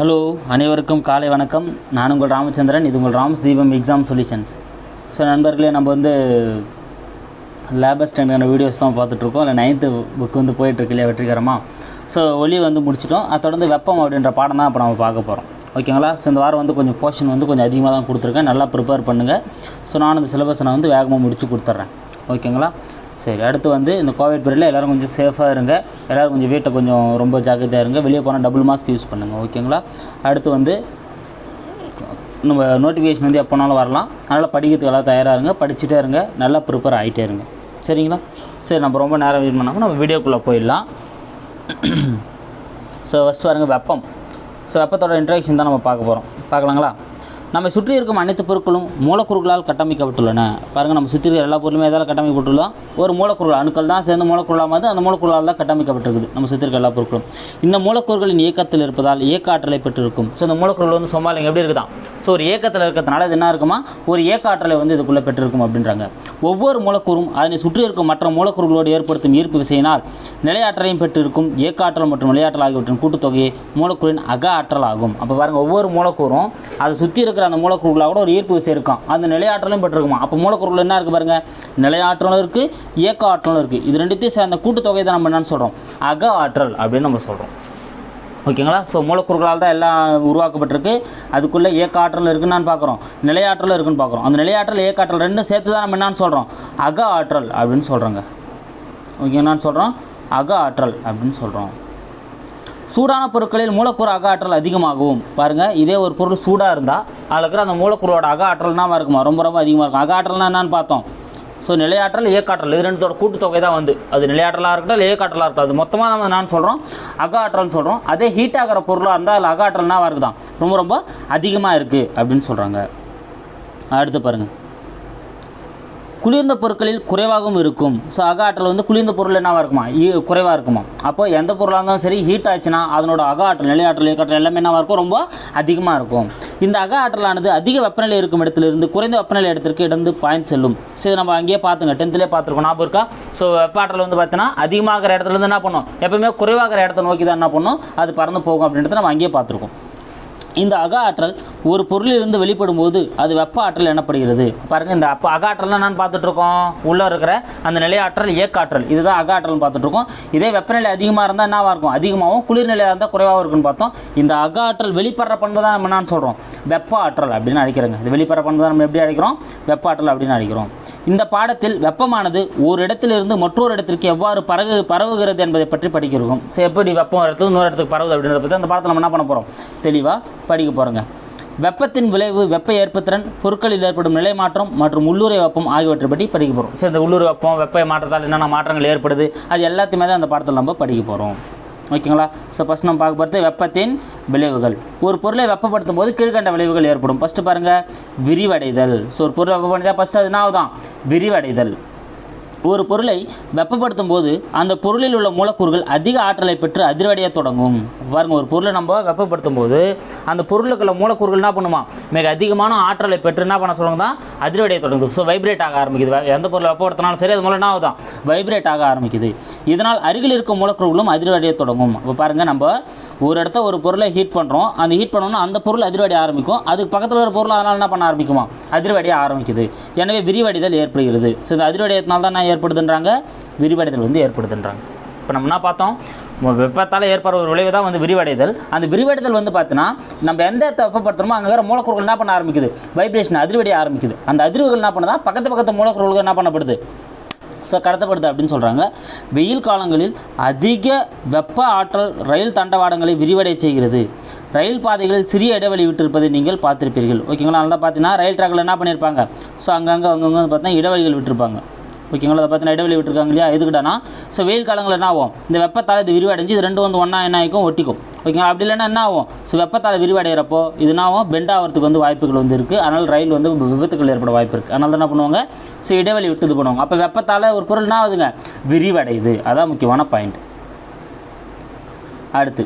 Hello அனைவருக்கும் காலை வணக்கம். நான் உங்கள் ராமச்சந்திரன் இது உங்கள் ராம்ஸ் தீபம் எக்ஸாம் சொல்யூஷன்ஸ் ஸோ நண்பர்களே நம்ம வந்து லேபர் ஸ்டாண்டான வீடியோஸ் தான் பார்த்துட்ருக்கோம். இல்லை நைன்த்து புக் வந்து போயிட்டுருக்கு இல்லையா வெற்றிகரமாக ஸோ ஒளி வந்து முடிச்சிட்டோம். அதை தொடர்ந்து வெப்பம் அப்படின்ற பாடம் தான் இப்போ நம்ம பார்க்க போகிறோம் ஓகேங்களா ஸோ இந்த வாரம் வந்து கொஞ்சம் போர்ஷன் வந்து கொஞ்சம் அதிகமாக தான் கொடுத்துருக்கேன். நல்லா ப்ரிப்பேர் பண்ணுங்கள் ஸோ நான் அந்த சிலபஸை நான் வந்து வேகமாக முடித்து கொடுத்துட்றேன். ஓகேங்களா சரி அடுத்து வந்து இந்த கோவிட் பீரியடில் எல்லோரும் கொஞ்சம் சேஃபாக இருங்க. எல்லோரும் கொஞ்சம் வீட்டை கொஞ்சம் ரொம்ப ஜாக்கிரதையாக இருங்க. வெளியே போனால் டபுள் மாஸ்க் யூஸ் பண்ணுங்கள் ஓகேங்களா அடுத்து வந்து நம்ம நோட்டிஃபிகேஷன் வந்து எப்போனாலும் வரலாம். அதனால் படிக்கிறதுக்கு எல்லாம் தயாராக இருங்க படிச்சுட்டே இருங்க நல்லா ப்ரிப்பேர் ஆகிட்டே இருங்க. சரிங்களா? சரி நம்ம ரொம்ப நேரம் யூஸ் பண்ணாமல் நம்ம வீடியோக்குள்ளே போயிடலாம். ஸோ ஃபஸ்ட்டு பாருங்க வெப்பம். ஸோ வெப்பத்தோட இன்ட்ராக்ஷன் தான் நம்ம பார்க்க போகிறோம் பார்க்கலாங்களா? நம்ம சுற்றி இருக்கும் அனைத்து பொருட்களும் மூலக்கூறுகளால் கட்டமைக்கப்பட்டுள்ளன. பாருங்கள் நம்ம சுற்றி இருக்கிற எல்லா பொருளுமே எதால் கட்டமைக்கப்பட்டுள்ளோம் ஒரு மூலக்கூறு அணுக்கள் தான் சேர்ந்து மூலக்கூறுகளாக வந்து அந்த மூலக்கூறுகளால் தான் கட்டமைக்கப்பட்டிருக்குது. நம்ம சுற்றி இருக்க எல்லா பொருட்களும். இந்த மூலக்கூறுகளின் இயக்கத்தில் இருப்பதால் இயக்க ஆற்றலை பெற்றிருக்கும். ஸோ இந்த மூலக்கூறுகள் வந்து சமாளிங்க எப்படி இருக்குதான்? ஸோ ஒரு இயக்கத்தில் இருக்கிறதுனால இது என்ன இருக்குமா? ஒரு இயக்க ஆற்றலை வந்து இதுக்குள்ளே பெற்றிருக்கும் அப்படின்றாங்க. ஒவ்வொரு மூலக்கூறும் அதனை சுற்றி இருக்கும் மற்ற மூலக்கூறுகளோடு ஏற்படுத்தும் ஈர்ப்பு விசையினால் நிலையாற்றலையும் பெற்றிருக்கும். இயக்க ஆற்றல் மற்றும் நிலையாற்றல் ஆகியவற்றின் கூட்டுத்தொகையை மூலக்கூறின் அக ஆற்றல் ஆகும் அப்போ பாருங்கள் ஒவ்வொரு மூலக்கூறும் அதை சுற்றி இருக்கிற அந்த மூலக்கூறுகளாக கூட ஒரு ஈர்ப்பு விசை இருக்கும். அந்த நிலையாற்றலும் பெற்றிருக்குமா? அப்போ மூலக்கூறுகள் என்ன இருக்குது பாருங்கள் நிலையாற்றலும் இருக்குது இயக்க ஆற்றலும் இருக்குது இது ரெண்டுத்தையும் சேர்ந்த கூட்டுத்தொகை தான் நம்ம என்னன்னு சொல்கிறோம் அக ஆற்றல் அப்படின்னு நம்ம சொல்கிறோம் ஓகேங்களா ஸோ மூலக்கூறுகளால் தான் எல்லாம் உருவாக்கப்பட்டிருக்கு. அதுக்குள்ளே இயக்க ஆற்றல் இருக்குன்னு பார்க்குறோம். நிலையாற்றலும் இருக்குன்னு பார்க்குறோம். அந்த நிலையாற்றல் இயக்க ஆற்றல் ரெண்டும் சேர்த்து தான் நம்ம என்னான்னு சொல்கிறோம் அக ஆற்றல் அப்படின்னு சொல்கிறோங்க ஓகே என்னான்னு சொல்கிறோம் அக ஆற்றல் அப்படின்னு சொல்கிறோம் சூடான பொருட்களில் மூலக்கூறு அக ஆற்றல் அதிகமாகவும் பாருங்கள் இதே ஒரு பொருள் சூடாக இருந்தால் அதில் இருக்கிற அந்த மூலக்கூறோட அக ஆற்றல் என்னவா இருக்குமா? ரொம்ப ரொம்ப அதிகமாக இருக்கும். அக ஆற்றல்னா என்னன்னு பார்த்தோம். ஸோ நிலையாற்றல் இயக்காற்றல் இது ரெண்டுத்தோட கூட்டுத்தொகை தான் வந்து. அது நிலையாற்றலாக இருக்கட்டும் இயக்காற்றலாக இருக்கட்டும். அது மொத்தமாக நம்ம நான் சொல்கிறோம் அக ஆற்றல்னு சொல்கிறோம் அதே ஹீட் ஆகிற பொருளாக இருந்தால் அதில் அக ஆற்றல்னா இருக்குதான்? ரொம்ப ரொம்ப அதிகமாக இருக்குது அப்படின்னு சொல்கிறாங்க அடுத்து பாருங்கள் குளிர்ந்த பொருட்களில் குறைவாகவும் இருக்கும். ஸோ அக ஆற்றல் வந்து குளிர்ந்த பொருள் என்னவாக இருக்குமா? குறைவாக இருக்குமா? அப்போ எந்த பொருளாக இருந்தாலும் சரி ஹீட் ஆச்சுன்னா அதனோட அக ஆற்றல் நிலையாற்றல் இயக்காற்றல் எல்லாமே என்னவாக இருக்கும்? ரொம்ப அதிகமாக இருக்கும். இந்த அக ஆற்றலானது அதிக வெப்பநிலை இருக்கும் இடத்துலேருந்து குறைந்த வெப்பநிலை இடத்திற்கு இடந்து பாய்ந்து செல்லும். ஸோ இதை நம்ம அங்கேயே பார்த்துங்க. டென்த்லேயே பார்த்துருக்கோம். ஞாபகம் இருக்கா? ஸோ வெப்ப ஆற்றல் வந்து பார்த்தீங்கன்னா அதிகமாகிற இடத்துல இருந்து என்ன பண்ணும்? எப்பவுமே குறைவாகிற இடத்த நோக்கி தான் என்ன பண்ணும்? அது பறந்து போகும் அப்படின்றத நம்ம அங்கேயே பார்த்துருக்கோம். இந்த அக ஆற்றல் ஒரு பொருளிலிருந்து வெளிப்படும் போது அது வெப்ப ஆற்றல் எனப்படுகிறது. பாருங்கள் இந்த அப்போ அக ஆற்றல்லாம் நான் பார்த்துட்ருக்கோம். உள்ளே இருக்கிற அந்த நிலையாற்றல் இயக்காற்றல் இதுதான் அக ஆற்றல்னு பார்த்துட்ருக்கோம். இதே வெப்பநிலை அதிகமாக இருந்தால் என்னவாக இருக்கும்? அதிகமாகவும் குளிர்நிலையாக இருந்தால் குறைவாகவும் இருக்குன்னு பார்த்தோம். இந்த அக ஆற்றல் வெளிப்படுற பண்பு தான் நம்ம நான் சொல்கிறோம் வெப்ப ஆற்றல் அப்படின்னு அழைக்கிறோங்க. இது வெளிப்படுற பண்பு தான் நம்ம எப்படி அழைக்கிறோம்? வெப்ப ஆற்றல் அப்படின்னு அழைக்கிறோம். இந்த பாடத்தில் வெப்பமானது ஒரு இடத்திலிருந்து மற்றொரு இடத்திற்கு எவ்வாறு பரவு பரவுகிறது என்பதை பற்றி படிக்கிறோம் சரி எப்படி வெப்பம் ஒரு இடத்துல இன்னொரு இடத்துக்கு பரவுது அப்படின்றத பற்றி அந்த பாடத்தில் நம்ம என்ன பண்ண போகிறோம் தெளிவாக படிக்க போகிறோங்க வெப்பத்தின் விளைவு வெப்ப ஏற்புத்திறன் பொருட்களில் ஏற்படும் நிலை மாற்றம் மற்றும் உள்ளுரை வெப்பம் ஆகியவற்றை பற்றி படிக்க போகிறோம் ஸோ இந்த உள்ளுர் வெப்பம் வெப்ப மாற்றத்தால் என்னென்ன மாற்றங்கள் ஏற்படுது அது எல்லாத்தையுமே தான் அந்த பாடத்தில் நம்ம படிக்க போகிறோம் ஓகேங்களா? ஸோ ஃபஸ்ட் நம்ம பார்க்க போகிறது வெப்பத்தின் விளைவுகள். ஒரு பொருளை வெப்பப்படுத்தும் போது கீழ்கண்ட விளைவுகள் ஏற்படும். ஃபஸ்ட்டு பாருங்கள் விரிவடைதல். ஸோ ஒரு பொருளை வெப்பப்படுத்தா ஃபஸ்ட்டு அது என்ன ஆகுதான் விரிவடைதல். ஒரு பொருளை வெப்பப்படுத்தும் போது அந்த பொருளில் உள்ள மூலக்கூறுகள் அதிக ஆற்றலை பெற்று அதிர்வடைய தொடங்கும். பாருங்க ஒரு பொருளை நம்ம வெப்பப்படுத்தும் போது அந்த பொருளுக்கு உள்ள மூலக்கூறுகள் என்ன பண்ணுமா? மிக அதிகமான ஆற்றலை பெற்று என்ன பண்ண சொல்லுங்க? தான் அதிர்வடைய தொடங்குது. ஸோ வைப்ரேட் ஆக ஆரம்பிக்குது. எந்த பொருளை வெப்பப்படுத்தினாலும் சரி அது மூலம் என்ன ஆகுதான் வைப்ரேட் ஆக ஆரம்பிக்குது. இதனால் அருகில் இருக்கும் மூலக்கூறுகளும் அதிர்வடைய தொடங்கும். அப்போ பாருங்க நம்ம ஒரு இடத்த ஒரு பொருளை ஹீட் பண்ணுறோம் அந்த ஹீட் பண்ணோம்னா அந்த பொருள் அதிர்வடைய ஆரம்பிக்கும். அதுக்கு பக்கத்தில் ஒரு பொருள் அதனால் என்ன பண்ண ஆரம்பிக்குமா? அதிர்வடைய ஆரம்பிக்குது. எனவே விரிவடைதல் ஏற்படுகிறது. ஸோ இந்த அதிர்வடையத்தினால தான் ஏற்படுதுன்றாங்க விரிவடைதல் வந்து ஏற்படுதுன்றாங்க. இப்போ நம்ம என்ன பார்த்தோம்? வெப்பத்தால் ஏற்படுற ஒரு விளைவு தான் வந்து விரிவடைதல். அந்த விரிவடைதல் வந்து பார்த்தீங்கன்னா நம்ம எந்த வெப்பப்படுத்தணுமோ வெப்பப்படுத்துறோமோ அங்கே வேறு மூலக்கூறுகள் என்ன பண்ண ஆரம்பிக்குது? வைப்ரேஷன் அதிர்வடைய ஆரம்பிக்குது. அந்த அதிர்வுகள் என்ன பண்ணால் பக்கத்து பக்கத்து மூலக்கூறுகள் என்ன பண்ணப்படுது? ஸோ கடத்தப்படுது அப்படின்னு சொல்கிறாங்க வெயில் காலங்களில் அதிக வெப்ப ஆற்றல் ரயில் தண்டவாடங்களை விரிவடை செய்கிறது. ரயில் பாதைகளில் சிறிய இடைவெளி விட்டிருப்பதை நீங்கள் பார்த்துருப்பீர்கள். ஓகேங்களா? அதனால் தான் பார்த்தீங்கன்னா ரயில் ட்ராக்கில் என்ன பண்ணியிருப்பாங்க? ஸோ அங்கங்கே அங்கங்கே வந்து பார்த்தீங்கன்னா இடைவெளிகள் விட்டிருப்பாங்க. ஓகேங்களா? அதை பார்த்தீங்கன்னா இடைவெளி விட்டுருக்காங்க இல்லையா? எதுக்கிட்டனா ஸோ வெயில் காலங்களில் என்ன ஆகும்? இந்த வெப்பத்தால் இது விரிவடைஞ்சு இது ரெண்டும் வந்து ஒன்றா என்ன ஆகிக்கும் ஒட்டிக்கும். ஓகேங்களா? அப்படி இல்லைன்னா என்ன ஆகும்? ஸோ வெப்பத்தால் விரிவடைகிறப்போ இது என்ன ஆகும்? பெண்ட் ஆகிறதுக்கு வந்து வாய்ப்புகள் வந்து இருக்குது அதனால் ரயில் வந்து விபத்துகள் ஏற்பட வாய்ப்பு இருக்குது அதனால் தான் என்ன பண்ணுவாங்க? ஸோ இடைவெளி விட்டு இது பண்ணுவாங்க. அப்போ வெப்பத்தால் ஒரு பொருள் என்ன ஆகுதுங்க? விரிவடையுது. அதான் முக்கியமான பாயிண்ட் அடுத்து.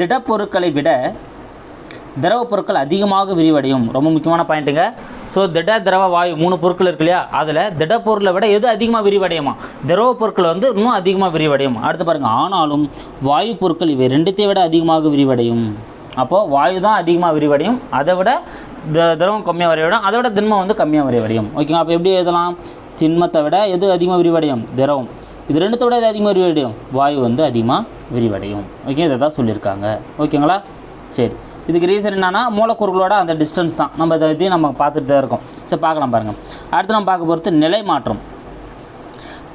திடப்பொருட்களை விட திரவ பொருட்கள் அதிகமாக விரிவடையும். ரொம்ப முக்கியமான பாயிண்ட்டுங்க ஸோ திட திரவ வாயு மூணு பொருட்கள் இருக்கு இல்லையா? அதில் திட பொருளை விட எது அதிகமாக விரிவடையுமா? திரவ பொருட்கள் வந்து இன்னும் அதிகமாக விரிவடையும். அடுத்து பாருங்கள் ஆனாலும் வாயு பொருட்கள் இவை ரெண்டுத்தையும் விட அதிகமாக விரிவடையும். அப்போது வாயு தான் அதிகமாக விரிவடையும். அதை விட த- திரவம் கம்மியாக விரிவடையும். அதை விட திண்மம் வந்து கம்மியாக விரிவடையும். ஓகேங்களா அப்போ எப்படி எழுதலாம்? திண்மத்தை விட எது அதிகமாக விரிவடையும்? திரவம். இது ரெண்டுத்தை விட எது அதிகமாக விரிவடையும்? வாயு வந்து அதிகமாக விரிவடையும். ஓகே இதை தான் சொல்லியிருக்காங்க ஓகேங்களா சரி. இதுக்கு ரீசன் என்னன்னா மூலக்கூறுகளோட அந்த டிஸ்டன்ஸ் தான். நம்ம இதை இதையும் நம்ம பார்த்துட்டு தான் இருக்கோம். சரி பார்க்கலாம் பாருங்கள் அடுத்து நம்ம பார்க்க போகிறது நிலை மாற்றம்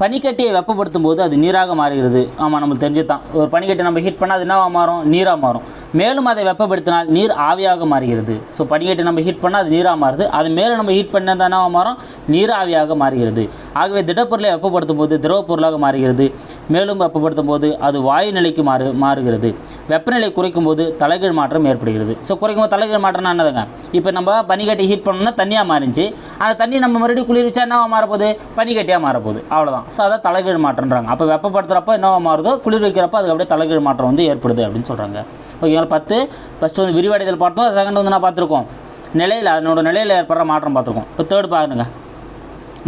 பனிக்கட்டியை வெப்பப்படுத்தும் போது அது நீராக மாறுகிறது. ஆமாம் நம்மளுக்கு தெரிஞ்சது தான் ஒரு பனிக்கட்டை நம்ம ஹீட் பண்ணால் அது என்னவாக மாறும்? நீராக மாறும். மேலும் அதை வெப்பப்படுத்தினால் நீர் ஆவியாக மாறுகிறது. ஸோ பனிக்கட்டை நம்ம ஹீட் பண்ணால் அது நீராக மாறுது. அது மேலும் நம்ம ஹீட் பண்ணால் என்னவாக மாறும்? நீராவியாக மாறுகிறது. ஆகவே திடப்பொருளை வெப்பப்படுத்தும் போது திரவ பொருளாக மாறுகிறது. மேலும் வெப்பப்படுத்தும் போது அது வாயு நிலைக்கு மாறு மாறுகிறது. வெப்பநிலை குறைக்கும் போது தலைகீழ் மாற்றம் ஏற்படுகிறது. ஸோ குறைக்கும் போது தலைகீழ் மாற்றம்னா என்னதுங்க? இப்போ நம்ம பனிக்கட்டி ஹீட் பண்ணோம்னா தண்ணியாக மாறிச்சு அந்த தண்ணி நம்ம மறுபடியும் குளிர்விச்சா என்னவாக மாறப்போகுது? பனிக்கட்டியாக மாறப்போகுது. அவ்வளோதான் ஸோ அதான் தலைகீழ் மாற்றன்றாங்க அப்போ வெப்பப்படுத்துகிறப்ப என்னவா மாறுதோ குளிர் வைக்கிறப்ப அதுக்கு அப்படியே தலைகீழ் மாற்றம் வந்து ஏற்படுது அப்படின்னு சொல்கிறாங்க ஓகேங்களா பத்து ஃபஸ்ட்டு வந்து விரிவடைதல் பார்த்தோம் செகண்ட் வந்து நான் பார்த்துருக்கோம்? நிலையில் அதனோட நிலையில் ஏற்படுற மாற்றம் பார்த்துருக்கோம். இப்போ தேர்ட் பாருங்க.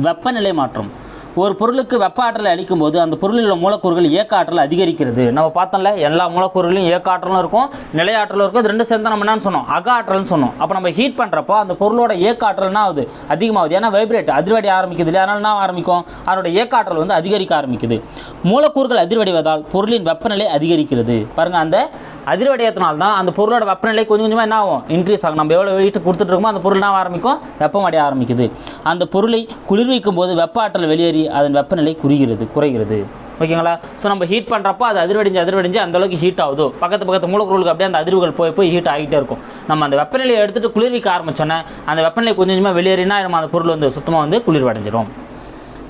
வெப்பநிலை மாற்றம். ஒரு பொருளுக்கு வெப்ப ஆற்றலை அளிக்கும் போது அந்த பொருளில் உள்ள மூலக்கூறுகள் இயக்க ஆற்றல் அதிகரிக்கிறது. நம்ம பார்த்தோம்ல எல்லா மூலக்கூறுகளையும் இயக்க ஆற்றலும் இருக்கும் நிலையாற்றலும் இருக்கும். இது ரெண்டு சேர்ந்து நம்ம என்னன்னு சொன்னோம்? அக ஆற்றல்னு சொன்னோம். அப்போ நம்ம ஹீட் பண்ணுறப்போ அந்த பொருளோட இயக்க ஆற்றல்னா என்ன ஆகுது? அதிகமாகுது. ஏன்னா வைப்ரேட் அதிர்வடி ஆரம்பிக்குது இல்லையா? அதனால என்ன ஆரம்பிக்கும்? அதனோட இயக்க ஆற்றல் வந்து அதிகரிக்க ஆரம்பிக்குது. மூலக்கூறுகள் அதிர்வடைவதால் பொருளின் வெப்பநிலை அதிகரிக்கிறது. பாருங்கள் அந்த அதிர்வடையத்தினால தான் அந்த பொருளோட வெப்பநிலை கொஞ்சம் கொஞ்சமாக என்ன ஆகும்? இன்க்ரீஸ் ஆகும். நம்ம எவ்வளோ வெயிட் கொடுத்துட்டு இருக்கோமோ அந்த பொருள் என்ன ஆரம்பிக்கும்? வெப்பம் அடைய ஆரம்பிக்குது. அந்த பொருளை குளிர்விக்கும் போது வெப்ப ஆற்றல் வெளியேறி அதன் வெப்பநிலை குறுகிறது குறைகிறது. ஓகேங்களா? ஸோ நம்ம ஹீட் பண்ணுறப்போ அது அதிர்வடைஞ்சு அதிர்வடைஞ்சு அந்த அளவுக்கு ஹீட் ஆகுது. பக்கத்து பக்கத்து மூலக்கூறுகளுக்கு அப்படியே அந்த அதிர்வுகள் போய் போய் ஹீட் ஆகிட்டே இருக்கும். நம்ம அந்த வெப்பநிலையை எடுத்துகிட்டு குளிர்விக்க ஆரம்பித்தோன்னே அந்த வெப்பநிலை கொஞ்சம் கொஞ்சமாக வெளியேறினா நம்ம அந்த பொருள் வந்து சுத்தமாக வந்து குளிர்வடைஞ்சிடும்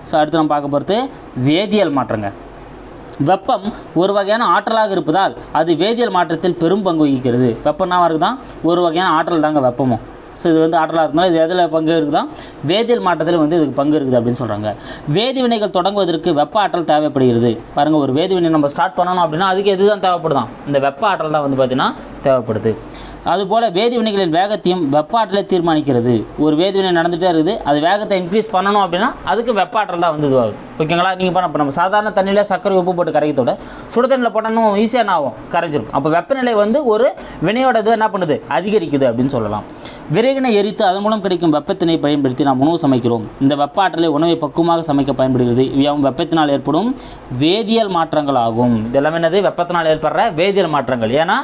ஸோ அடுத்து நம்ம பார்க்க போகிறது வேதியியல் மாற்றங்க. வெப்பம் ஒரு வகையான ஆற்றலாக இருப்பதால் அது வேதியியல் மாற்றத்தில் பெரும் பங்கு வகிக்கிறது. வெப்பம்னா இருக்குதான் ஒரு வகையான ஆற்றல் தாங்க வெப்பமும் ஸோ இது வந்து ஆற்றலாக இருந்தாலும் இது எதில் பங்கு இருக்குதான் வேதியியல் மாற்றத்தில் வந்து இதுக்கு பங்கு இருக்குது அப்படின்னு சொல்கிறாங்க வேதிவினைகள் தொடங்குவதற்கு வெப்ப ஆற்றல் தேவைப்படுகிறது. பாருங்கள் ஒரு வேதிவினை நம்ம ஸ்டார்ட் பண்ணணும் அப்படின்னா அதுக்கு எது தான் தேவைப்படுதான் இந்த வெப்ப ஆற்றல் தான் வந்து பார்த்திங்கன்னா தேவைப்படுது. அதுபோல் வேதிவினைகளின் வேகத்தையும் வெப்ப ஆற்றலை தீர்மானிக்கிறது. ஒரு வேதிவினை நடந்துகிட்டே இருக்குது. அது வேகத்தை இன்க்ரீஸ் பண்ணணும் அப்படின்னா அதுக்கு வெப்ப ஆற்றல் தான் வந்து இதுவாகுது ஓகேங்களா? நீங்கள் பண்ண இப்போ நம்ம சாதாரண தண்ணியில் சர்க்கரை உப்பு போட்டு கரைக்கிறதோட சுடு தண்ணியில் போட்டாலும் ஈஸியாக என்ன ஆகும்? கரைஞ்சிரும். அப்போ வெப்பநிலை வந்து ஒரு வினையோட இது என்ன பண்ணுது? அதிகரிக்குது அப்படின்னு சொல்லலாம். விறகினை எரித்து அதன் மூலம் கிடைக்கும் வெப்பத்தினை பயன்படுத்தி நாம் உணவு சமைக்கிறோம். இந்த வெப்ப ஆற்றலை உணவை பக்குவமாக சமைக்க பயன்படுகிறது. இவையாவும் வெப்பத்தினால் ஏற்படும் வேதியியல் மாற்றங்கள் ஆகும். இதெல்லாம் என்னது? வெப்பத்தினால் ஏற்படுற வேதியியல் மாற்றங்கள். ஏன்னா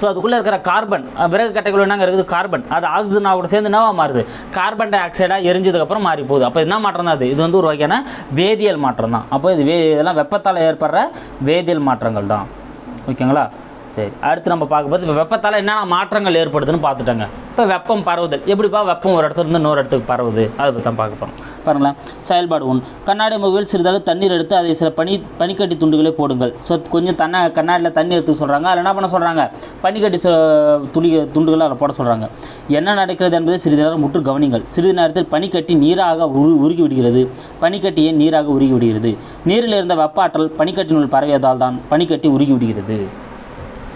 ஸோ அதுக்குள்ளே இருக்கிற கார்பன் விறகு கட்டைக்குள்ள என்னங்க இருக்குது? கார்பன் அது ஆக்சிஜனாக சேர்ந்து என்னவா மாறுது? கார்பன் டை ஆக்சைடாக எரிஞ்சதுக்கப்புறம் மாறி போகுது அப்போ என்ன மாற்றம் தான் அது? இது வந்து ஒரு வகையான வேதியியல் மாற்றம் தான். அப்போ இது வே இதெல்லாம் வெப்பத்தால் ஏற்படுற வேதியியல் மாற்றங்கள் தான். ஓகேங்களா? சரி. அடுத்து நம்ம பார்க்க போது இப்போ வெப்பத்தால் என்னென்ன மாற்றங்கள் ஏற்படுதுன்னு பார்த்துட்டாங்க. இப்போ வெப்பம் பரவுதல். எப்படிப்பா வெப்பம் ஒரு இடத்துல இருந்து இன்னொரு இடத்துக்கு பரவுது? அதை பற்றி தான் பார்க்க போகிறோம் பாருங்களேன். செயல்பாடு ஒன்று. கண்ணாடி முகவில் சிறிதளவு தண்ணீர் எடுத்து அதை சில பனி பனிக்கட்டி துண்டுகளை போடுங்கள். ஸோ கொஞ்சம் தண்ண கண்ணாடியில் தண்ணி எடுத்து சொல்கிறாங்க அதில் என்ன பண்ண சொல்கிறாங்க பனிக்கட்டி சு- துளி துண்டுகளை அதில் போட சொல்கிறாங்க என்ன நடக்கிறது என்பதை சிறிது நேரம் முற்று கவனிங்கள். சிறிது நேரத்தில் பனிக்கட்டி நீராக உரு உருகி விடுகிறது பனிக்கட்டியை நீராக உருகி விடுகிறது நீரில் இருந்த வெப்ப ஆற்றல் பனிக்கட்டினுள் பரவியதால் தான் பனிக்கட்டி உருகி விடுகிறது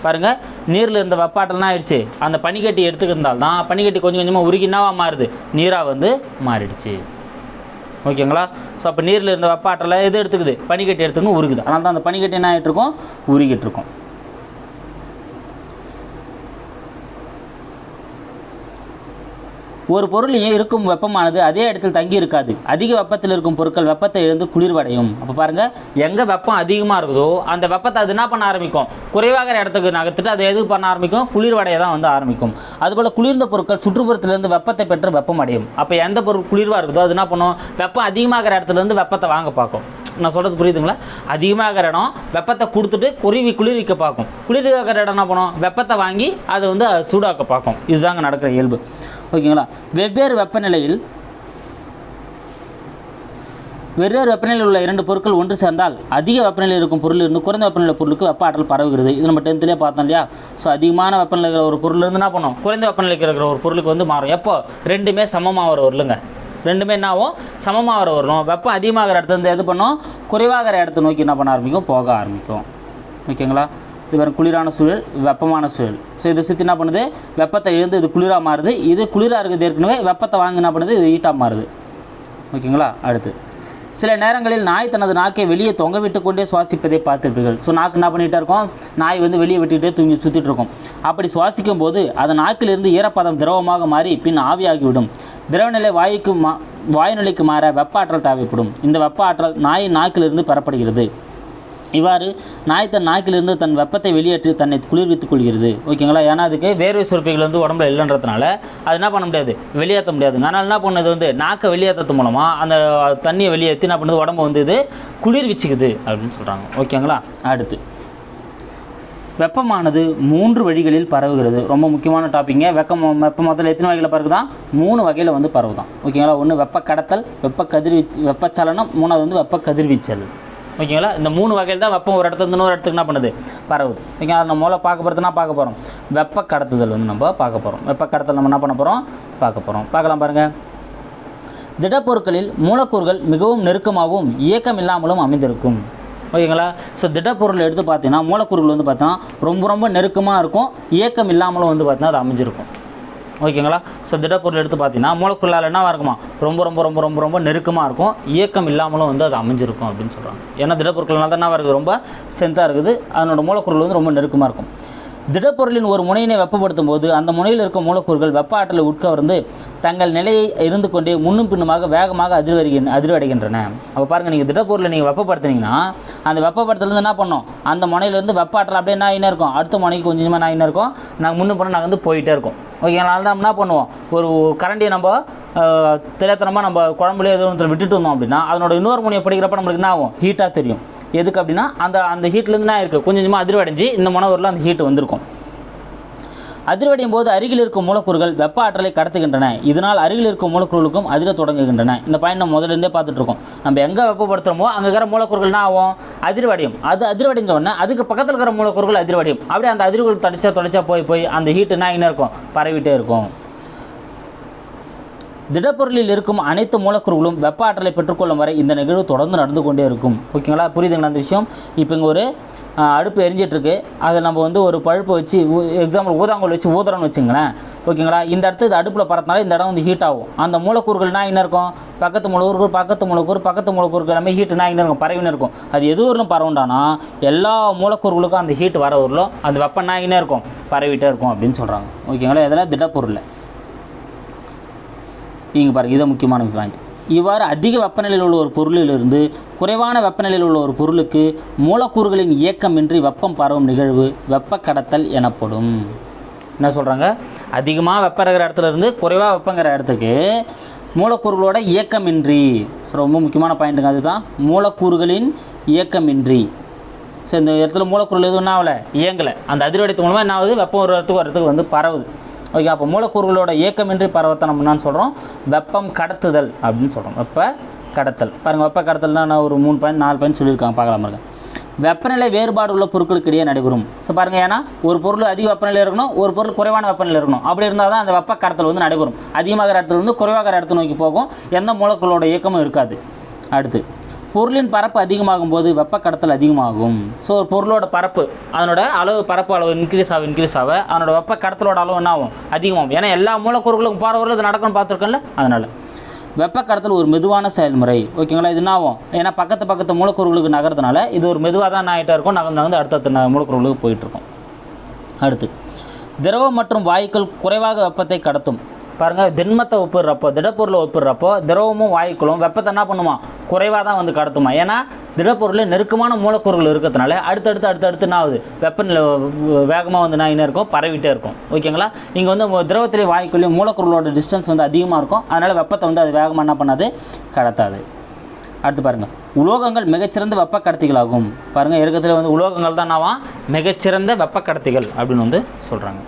பாருங்கள் நீரில் இருந்த வெப்பாட்டல்னா ஆயிடுச்சு. அந்த பனிக்கட்டி எடுத்துக்கிருந்தால் தான் பனிக்கட்டி கொஞ்சம் கொஞ்சமாக உருகி மாறுது. நீராக வந்து மாறிடுச்சு. ஓகேங்களா? ஸோ அப்போ நீரில் இருந்த வெப்பாற்றலை எது எடுத்துக்குது? பனிக்கட்டி எடுத்துக்கணும் உருகுது. அதனால் தான் அந்த பனிக்கட்டி என்ன ஆகிட்டு இருக்கும் உருகிட்டு இருக்கும் ஒரு பொருள் இருக்கும் வெப்பமானது அதே இடத்தில் தங்கி இருக்காது. அதிக வெப்பத்தில் இருக்கும் பொருட்கள் வெப்பத்தை இழந்து குளிர்வடையும். அப்போ பாருங்க எங்கே வெப்பம் அதிகமாக இருக்குதோ அந்த வெப்பத்தை அது என்ன பண்ண ஆரம்பிக்கும்? குறைவாகிற இடத்துக்கு நகர்த்திட்டு அது எது பண்ண ஆரம்பிக்கும்? குளிர்வடைய தான் வந்து ஆரம்பிக்கும். அதுபோல் குளிர்ந்த பொருட்கள் சுற்றுப்புறத்திலிருந்து வெப்பத்தை பெற்று வெப்பம் அடையும். அப்போ எந்த பொருள் குளிர்வாக இருக்குதோ அது என்ன பண்ணும்? வெப்பம் அதிகமாகிற இடத்துலேருந்து வெப்பத்தை வாங்க பார்க்கும். நான் சொல்கிறது புரியுதுங்களா? அதிகமாகிற இடம் வெப்பத்தை கொடுத்துட்டு குருவி குளிர்விக்க பார்க்கும். குளிர்விக்கிற இடம் என்ன பண்ணும்? வெப்பத்தை வாங்கி அதை வந்து சூடாக்க பார்க்கும். இதுதாங்க நடக்கிற இயல்பு. ஓகேங்களா? வெவ்வேறு வெப்பநிலையில் வெவ்வேறு வெப்பநிலையில் உள்ள இரண்டு பொருட்கள் ஒன்று சேர்ந்தால் அதிக வெப்பநிலையில் இருக்கும் பொருள் இருந்து குறைந்த வெப்பநிலை பொருளுக்கு வெப்ப ஆற்றல் பரவுகிறது. இது நம்ம டென்த்லேயே பார்த்தோம் இல்லையா? ஸோ அதிகமான வெப்பநிலை இருக்கிற ஒரு பொருள் இருந்து என்ன பண்ணும்? குறைந்த வெப்பநிலைக்கு இருக்கிற ஒரு பொருளுக்கு வந்து மாறும். எப்போ? ரெண்டுமே சமமாக வர வரலுங்க ரெண்டுமே என்ன ஆகும் சமமாக வர வரணும் வெப்பம் அதிகமாகிற இடத்துல இருந்து எது பண்ணும்? குறைவாகிற இடத்த நோக்கி என்ன பண்ண ஆரம்பிக்கும்? போக ஆரம்பிக்கும். ஓகேங்களா? இது வேறு குளிரான சூழல் வெப்பமான சூழல். ஸோ இதை சுற்றி என்ன பண்ணுது? வெப்பத்தை எழுந்து இது குளிராக மாறுது. இது குளிராக இருக்குது ஏற்கனவே வெப்பத்தை வாங்கி என்ன பண்ணுது? இது ஹீட்டாக மாறுது. ஓகேங்களா? அடுத்து. சில நேரங்களில் நாய் தனது நாக்கை வெளியே தொங்க விட்டு கொண்டே சுவாசிப்பதை பார்த்துருப்பீர்கள். ஸோ நாக்கு என்ன பண்ணிகிட்டே இருக்கும்? நாய் வந்து வெளியே விட்டுக்கிட்டே தூங்கி சுற்றிட்டு இருக்கும். அப்படி சுவாசிக்கும் போது அதன் நாக்கிலிருந்து ஈரப்பதம் திரவமாக மாறி பின் ஆவியாகிவிடும். திரவநிலை வாயுக்கு மா வாயுநிலைக்கு மாற வெப்ப ஆற்றல் தேவைப்படும். இந்த வெப்ப ஆற்றல் நாயின் நாக்கிலிருந்து பெறப்படுகிறது. இவ்வாறு நாய் தன் நாய்க்கிலிருந்து தன் வெப்பத்தை வெளியேற்றி தன்னை குளிர்வித்துக் கொள்கிறது. ஓகேங்களா? ஏன்னா அதுக்கு வேர்வை சுரப்பிகள் வந்து உடம்புல இல்லைன்றதுனால அது என்ன பண்ண முடியாது? வெளியேற்ற முடியாதுங்க. அதனால் என்ன பண்ணுது வந்து நாக்கை வெளியேற்றது மூலமாக அந்த தண்ணியை வெளியேற்றி என்ன பண்ணுது? உடம்பு வந்து இது குளிர்விச்சுக்குது அப்படின்னு சொல்கிறாங்க ஓகேங்களா? அடுத்து. வெப்பமானது மூன்று வழிகளில் பரவுகிறது. ரொம்ப முக்கியமான டாப்பிங்க வெப்பம் வெப்ப மொத்தத்தில் எத்தனை வகையில் பரவுதான் மூணு வகையில் வந்து பரவுதான். ஓகேங்களா? ஒன்று வெப்ப கடத்தல் வெப்ப கதிர்வீச்சு வெப்பச்சலனம் மூணாவது வந்து வெப்ப கதிர்வீச்சல் ஓகேங்களா? இந்த மூணு வகையில் தான் வெப்பம் ஒரு இடத்துல இன்னொரு இடத்துக்கு என்ன பண்ணுது? பரவுது. ஓகே அதை நம்ம மூலம் பார்க்க போகிறதுனா பார்க்க போகிறோம் வெப்ப கடத்துதல் வந்து நம்ம பார்க்க போகிறோம் வெப்ப கடத்தல் நம்ம என்ன பண்ண போகிறோம் பார்க்க போகிறோம் பார்க்கலாம் பாருங்கள் திடப்பொருட்களில் மூலக்கூறுகள் மிகவும் நெருக்கமாகவும் இயக்கம் இல்லாமலும் அமைந்திருக்கும். ஓகேங்களா? ஸோ திடப்பொருள் எடுத்து பார்த்தீங்கன்னா மூலக்கூறுகள் வந்து பார்த்தீங்கன்னா ரொம்ப ரொம்ப நெருக்கமாக இருக்கும் இயக்கம் இல்லாமலும் வந்து பார்த்தீங்கன்னா அது அமைஞ்சிருக்கும். ஓகேங்களா? ஸோ திடப்பொருள் எடுத்து பார்த்தீங்கன்னா மூலக்குள்ளால் என்ன இருக்குமா? ரொம்ப ரொம்ப ரொம்ப ரொம்ப ரொம்ப நெருக்கமாக இருக்கும். இயக்கம் இல்லாமலும் வந்து அது அமைஞ்சிருக்கும் அப்படின்னு சொல்கிறாங்க ஏன்னா திடப்பொருட்கள்னால தான் என்ன இருக்குது? ரொம்ப ஸ்ட்ரென்த்தாக இருக்குது. அதனோட மூலக்கூறுகள் வந்து ரொம்ப நெருக்கமாக இருக்கும். திடப்பொருளின் ஒரு முனையினை வெப்பப்படுத்தும் போது அந்த முனையில் இருக்கும் மூலக்கூறுகள் வெப்ப ஆற்றலை உட்கவர்ந்து தங்கள் நிலையை இருந்து கொண்டே முன்னும் பின்னுமாக வேகமாக அதிர்வருகின் அதிர்வடைகின்றன. அப்போ பாருங்கள் நீங்கள் திடப்பொருளை நீங்கள் வெப்பப்படுத்துனீங்கன்னா அந்த வெப்பப்படுத்துலேருந்து என்ன பண்ணோம் அந்த முனையிலேருந்து வெப்ப ஆற்றல் அப்படியே என்ன ஆகினே இருக்கும்? அடுத்த முனைக்கு கொஞ்சமாக என்ன ஆகினா இருக்கும்? நாங்கள் முன்னும் பின்னும் நாங்கள் வந்து போயிட்டே இருக்கோம். ஓகே அதனால தான் நம்ம என்ன பண்ணுவோம்? ஒரு கரண்டியை நம்ம திரைத்தனமாக நம்ம குழம்புலேயே எதுவும் விட்டுட்டு வந்தோம் அப்படின்னா அதனோட இன்னொரு முனையை படிக்கிறப்ப நம்மளுக்கு என்ன ஆகும்? ஹீட்டாக தெரியும். எதுக்கு அப்படின்னா அந்த அந்த ஹீட்லேருந்து தான் இருக்குது கொஞ்சம் கொஞ்சமாக அதிர்வடைஞ்சு இந்த முனவரில் அந்த ஹீட் வந்திருக்கும். அதிர்வடையும் போது அருகில் இருக்கும் மூலக்கூறுகள் வெப்ப ஆற்றலை கடத்துகின்றன. இதனால் அருகில் இருக்கும் மூலக்கூறுகளுக்கும் அதிர தொடங்குகின்றன. இந்த பாயிண்ட் நம்ம முதல்ல இருந்தே பார்த்துட்டு இருக்கோம் நம்ம எங்கே வெப்பப்படுத்துகிறோமோ அங்கே இருக்கிற மூலக்கூறுகள் என்ன ஆகும்? அதிர்வடையும். அது அதிர்வடைஞ்ச உடனே அதுக்கு பக்கத்தில் இருக்கிற மூலக்கூறுகள் அதிர்வடையும். அப்படியே அந்த அதிர்வுகள் தடைச்சா தொடச்சா போய் போய் அந்த ஹீட் என்ன இருக்கும். பரவிட்டே இருக்கும். திடப்பொருளில் இருக்கும் அனைத்து மூலக்கூறுகளும் வெப்ப ஆற்றலை பெற்றுக்கொள்ளும் வரை இந்த நிகழ்வு தொடர்ந்து நடந்து கொண்டே இருக்கும். ஓகேங்களா? புரியுதுங்களா அந்த விஷயம்? இப்போ இங்கே ஒரு அடுப்பு எரிஞ்சிட்ருக்கு. அதை நம்ம வந்து ஒரு பழுப்பு வச்சு எக்ஸாம்பிள் ஊதாங்கோல் வச்சு ஊதுறோம்னு வச்சுங்களேன். ஓகேங்களா? இந்த இடத்து இது அடுப்பில் பறத்தினால இந்த இடம் வந்து ஹீட் ஆகும். அந்த மூலக்கூறுகள்னா என்ன இருக்கும்? பக்கத்து மூலக்கூறு பக்கத்து மூலக்கூறு பக்கத்து மூலக்கூறுகள் எல்லாமே ஹீட்டுனா என்ன இருக்கும்? பரவின்னு இருக்கும். அது எது ஊரிலும் பரவுண்டானா எல்லா மூலக்கூறுகளுக்கும் அந்த ஹீட் வர ஊரிலும் அந்த வெப்பம்னா என்ன இருக்கும்? பரவிட்டே இருக்கும் அப்படின்னு சொல்கிறாங்க ஓகேங்களா? இதெல்லாம் திடப்பொருள். நீங்கள் பாருங்கள் இதை முக்கியமான பாயிண்ட் இவ்வாறு அதிக வெப்பநிலையில் உள்ள ஒரு பொருளிலிருந்து குறைவான வெப்பநிலையில் உள்ள ஒரு பொருளுக்கு மூலக்கூறுகளின் இயக்கமின்றி வெப்பம் பரவும் நிகழ்வு வெப்ப கடத்தல் எனப்படும். என்ன சொல்கிறாங்க அதிகமாக வெப்பம் இருக்கிற இடத்துல இருந்து குறைவாக வெப்பங்கிற இடத்துக்கு மூலக்கூறுகளோட இயக்கமின்றி. ஸோ ரொம்ப முக்கியமான பாயிண்ட்டுங்க அதுதான். மூலக்கூறுகளின் இயக்கமின்றி. ஸோ இந்த இடத்துல மூலக்கூறுகள் எதுவும் என்ன ஆகலை? இயங்கலை. அந்த அதிர்வடைத்து மூலமாக என்ன ஆகுது? வெப்பம் ஒரு இடத்துக்கு ஒரு இடத்துக்கு வந்து பரவுது. ஓகே அப்போ மூலக்கூறுகளோட இயக்கமின்றி பரவத்தை நம்ம என்னன்னு சொல்கிறோம் வெப்பம் கடத்துதல் அப்படின்னு சொல்கிறோம் வெப்ப கடத்தல். பாருங்கள் வெப்ப கடத்தல்னா நான் ஒரு மூணு பாயிண்ட் நாலு பாயிண்ட் சொல்லியிருக்காங்க. பார்க்கலாம் பாருங்க. வெப்பநிலை வேறுபாடு உள்ள பொருட்களுக்கு இடையே நடைபெறும். ஸோ பாருங்கள் ஏன்னா ஒரு பொருள் அதிக வெப்பநிலை இருக்கணும் ஒரு பொருள் குறைவான வெப்பநிலை இருக்கணும். அப்படி இருந்தால் தான் அந்த வெப்ப கடத்தல் வந்து நடைபெறும். அதிகமாகிற இடத்துல வந்து குறைவாகிற இடத்த நோக்கி போகும். எந்த மூலக்கூறோட இயக்கமும் இருக்காது. அடுத்து பொருளின் பரப்பு அதிகமாகும் போது வெப்ப கடத்தல் அதிகமாகும். ஸோ ஒரு பொருளோட பரப்பு அதனோட அளவு பரப்பு அளவு இன்க்ரீஸ் ஆக இன்க்ரீஸ் ஆக அதனோட வெப்ப கடத்தலோட அளவு என்ன ஆகும்? அதிகமாகும். ஏன்னா எல்லா மூலக்கூறுகளுக்கும் போகிற ஊரில் இது நடக்கும்னு பார்த்துருக்கோம்ல அதனால். வெப்ப கடத்தல் ஒரு மெதுவான செயல்முறை. ஓகேங்களா இது என்ன ஆகும்? ஏன்னா பக்கத்து பக்கத்து மூலக்கூறுகளுக்கு நகர்றதுனால இது ஒரு மெதுவாக தான் ஆகிட்டே இருக்கும் நகர்ந்து நகர்ந்து அடுத்தடுத்த மூலக்கூறுகளுக்கு போயிட்டுருக்கும் அடுத்து திரவம் மற்றும் வாயுக்கள் குறைவாக வெப்பத்தை கடத்தும். பாருங்கள் திண்மத்தை ஒப்பிடுறப்போ திடப்பொருளை ஒப்பிடுறப்போ திரவமும் வாயுக்களும் வெப்பத்தை என்ன பண்ணுமா? குறைவாக தான் வந்து கடத்துமா? ஏன்னா திடப்பொருளில் நெருக்கமான மூலக்கூறுகள் இருக்கிறதுனால அடுத்தடுத்து அடுத்தடுத்து என்ன ஆகுது? வெப்பநிலை வேகமாக வந்து என்ன இருக்கும்? பரவிட்டே இருக்கும். ஓகேங்களா இங்கே வந்து திரவத்திலேயே வாயுக்குள்ளேயும் மூலக்கூறுகளோட டிஸ்டன்ஸ் வந்து அதிகமாக இருக்கும். அதனால் வெப்பத்தை வந்து அது வேகமாக என்ன பண்ணாது? கடத்தாது. அடுத்து பாருங்கள் உலோகங்கள் மிகச்சிறந்த வெப்ப கடத்திகளாகும் பாருங்கள் இருக்கிறதுல வந்து உலோகங்கள் தான் என்னவா? மிகச்சிறந்த வெப்ப கடத்திகள் அப்படின்னு வந்து சொல்கிறாங்க